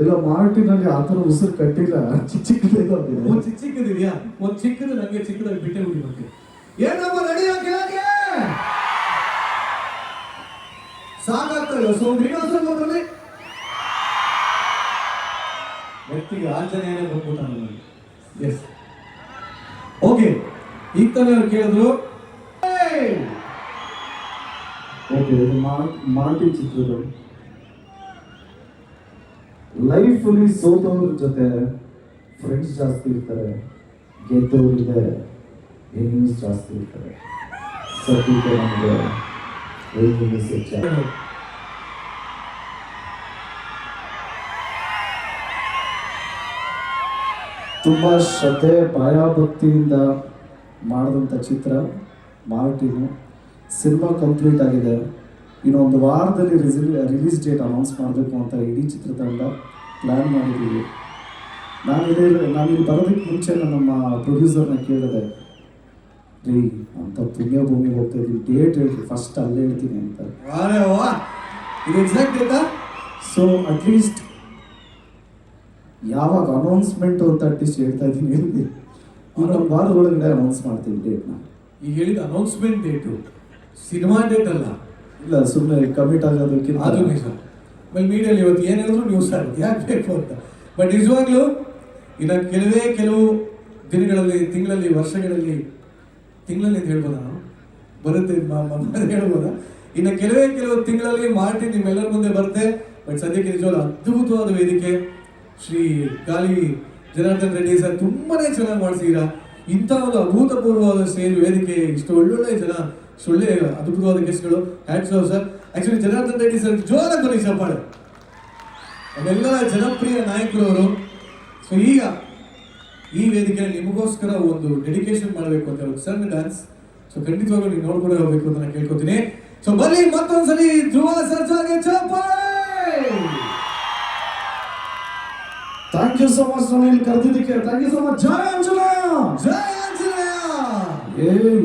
ಇಲ್ಲ ಮಾರ್ಟಿನಲ್ಲಿ ಆ ಥರ ಉಸಿರು ಕಟ್ಟಿಲ್ಲ. ಚಿಕ್ಕ ಚಿಕ್ಕದಿದೆ ಒಂದ್ ಚಿಕ್ಕ ಚಿಕ್ಕದಿದ್ಯಾ? ಒಂದ್ ಚಿಕ್ಕದು ನಂಗೆ ಚಿಕ್ಕದಾಗಿ ಬಿಟ್ಟೆ ಬಿಡಿ ಮತ್ತೆ. ಏನಪ್ಪ ರೆಡಿ ಕೆಳಗೆ ಸಾಕಾಗ್ತಾ ಇಲ್ಲ. ಸೊ ಶ್ರೀನಿವಾಸಲ್ಲಿ ವ್ಯಕ್ತಿಗೆ ಆಂಜನೇಯನೇ ನನಗೆ ಎಸ್ ಓಕೆ ಈಗ ತಾನೇ ಅವ್ರು ಕೇಳಿದ್ರು! ಓಕೆ ಇದು ಮಾರ್- ಮಾರ್ಟಿ ಲೈಫಲ್ಲಿ ಸೋತವ್ರ ಜೊತೆ ಫ್ರೆಂಡ್ಸ್ ಜಾಸ್ತಿ ಇರ್ತಾರೆ ಗೆದ್ದವ್ರಿಗೆ ಎನಿಮೀಸ್ ಜಾಸ್ತಿ ಇರ್ತಾರೆ. ಸದ್ಯಕ್ಕೆ ನಮಗೆ ಎನಿಮೀಸ್ ಹೆಚ್ಚಾಗಿ ತುಂಬ ಶ್ರದ್ಧೆ, ಭಯಭಕ್ತಿಯಿಂದ ಮಾಡಿದಂಥ ಚಿತ್ರ ಮಾರ್ಟಿನು. ಸಿನಿಮಾ ಕಂಪ್ಲೀಟ್ ಆಗಿದೆ. ಇನ್ನೊಂದು ವಾರದಲ್ಲಿ ರಿಸಿಲ್ ರಿಲೀಸ್ ಡೇಟ್ ಅನೌನ್ಸ್ ಮಾಡಬೇಕು ಅಂತ ಇಡೀ ಚಿತ್ರತಂಡ ಪ್ಲ್ಯಾನ್ ಮಾಡಿದ್ದೀವಿ. ನಾನು ಇದೇ ನಾನು ಇಲ್ಲಿ ಬರೋದಕ್ಕೆ ಮುಂಚೆ ನಮ್ಮ ಪ್ರೊಡ್ಯೂಸರ್ನ ಕೇಳಿದೆ ರೀ ಅಂತ ಪುಣ್ಯ ಭೂಮಿ ಹೋಗ್ತಾ ಇದ್ದೀವಿ ಡೇಟ್ ಹೇಳ್ರಿ ಫಸ್ಟ್ ಅಲ್ಲೇ ಹೇಳ್ತೀನಿ ಅಂತ. ಸೊ ಅಟ್ಲೀಸ್ಟ್ ಯಾವಾಗ ಅನೌನ್ಸ್ಮೆಂಟ್ ಅಂತ ಅಟ್ಲೀಸ್ಟ್ ಹೇಳ್ತಾ ಇದ್ದೀನಿ ಇನ್ನೊಂದು ವಾರದ ಒಳಗಡೆ ಅನೌನ್ಸ್ ಮಾಡ್ತೀನಿ ಡೇಟ್ನ ಈಗ ಹೇಳಿದ ಅನೌನ್ಸ್ಮೆಂಟ್ ಡೇಟು ಸಿನಿಮಾ ಡೇಟ್ ಅಲ್ಲ. ಇಲ್ಲ ಸುಮ್ಮನೆ ಕಮಿಟ್ ಆಗೋದಕ್ಕೆ ಅದು ನಿಜ. ಆಮೇಲೆ ಮೀಡಿಯಲ್ಲಿ ಇವತ್ತು ಏನಿದ್ರು ನ್ಯೂಸ್ ಆಗುತ್ತೆ. ಯಾಕೆ ಬೇಕು ಅಂತ? ಬಟ್ ನಿಜವಾಗ್ಲೂ ಇನ್ನು ಕೆಲವೇ ಕೆಲವು ದಿನಗಳಲ್ಲಿ ತಿಂಗಳಲ್ಲಿ ವರ್ಷಗಳಲ್ಲಿ ತಿಂಗಳಲ್ಲಿ ಅಂತ ಹೇಳ್ಬೋದ ನಾನು ಬರುತ್ತೆ ಹೇಳ್ಬೋದ? ಇನ್ನು ಕೆಲವೇ ಕೆಲವು ತಿಂಗಳಲ್ಲಿ ಮಾರ್ಟಿ ನಿಮ್ಮೆಲ್ಲರ ಮುಂದೆ ಬರುತ್ತೆ. ಬಟ್ ಸದ್ಯಕ್ಕೆ ನಿಜವಾಗ್ಲೂ ಅದ್ಭುತವಾದ ವೇದಿಕೆ. ಶ್ರೀ ಗಾಲಿ ಜನಾರ್ದನ್ ರೆಡ್ಡಿ ಸರ್ ತುಂಬಾನೇ ಚೆನ್ನಾಗಿ ಮಾಡಿಸಿದ್ದೀರಾ ಇಂಥ ಒಂದು ಅಭೂತಪೂರ್ವವಾದ ಸೇರಿ ವೇದಿಕೆ ಇಷ್ಟು ಒಳ್ಳೊಳ್ಳೆ ಜನ ಒಳ್ಳೆ ಅದ್ಭುತವಾದ ಗೆಸ್ಟ್ಗಳು hats off sir actually Janardhan Reddy sir ಜೋರಾಗಿ ಬನ್ನಿ ಚಪ್ಪಾಳೆ ಅವೆಲ್ಲ ಜನಪ್ರಿಯ ನಾಯಕರು ಅವರು ಸೊ ಈಗ ಈ ವೇದಿಕೆಯಲ್ಲಿ ನಿಮಗೋಸ್ಕರ ಒಂದು ಡೆಡಿಕೇಶನ್ ಮಾಡಬೇಕು ಅಂತ ಒಂದು ಸಣ್ಣ ಡ್ಯಾನ್ಸ್ ಸೊ ಖಂಡಿತವಾಗ್ಲೂ ನೀವು ನೋಡ್ಕೊಂಡು ಹೋಗ್ಬೇಕು ಅಂತ ನಾನು ಕೇಳ್ಕೊತೀನಿ. ಸೊ ಬನ್ನಿ ಮತ್ತೊಂದ್ಸಲಿ ಧ್ರುವ ಸರ್ಜಾಗೆ ಚಪ್ಪಾಳೆ ಥ್ಯಾಂಕ್ ಯು ಸೋ ಮಚ್ ನಾನು ಇಲ್ಲಿ ಕರೆದಿದ್ದಕ್ಕೆ ಥ್ಯಾಂಕ್ ಯು ಸೋ ಮಚ್ ಜಯ ಅಂಜನಾ ಜಯ ಏಯ್!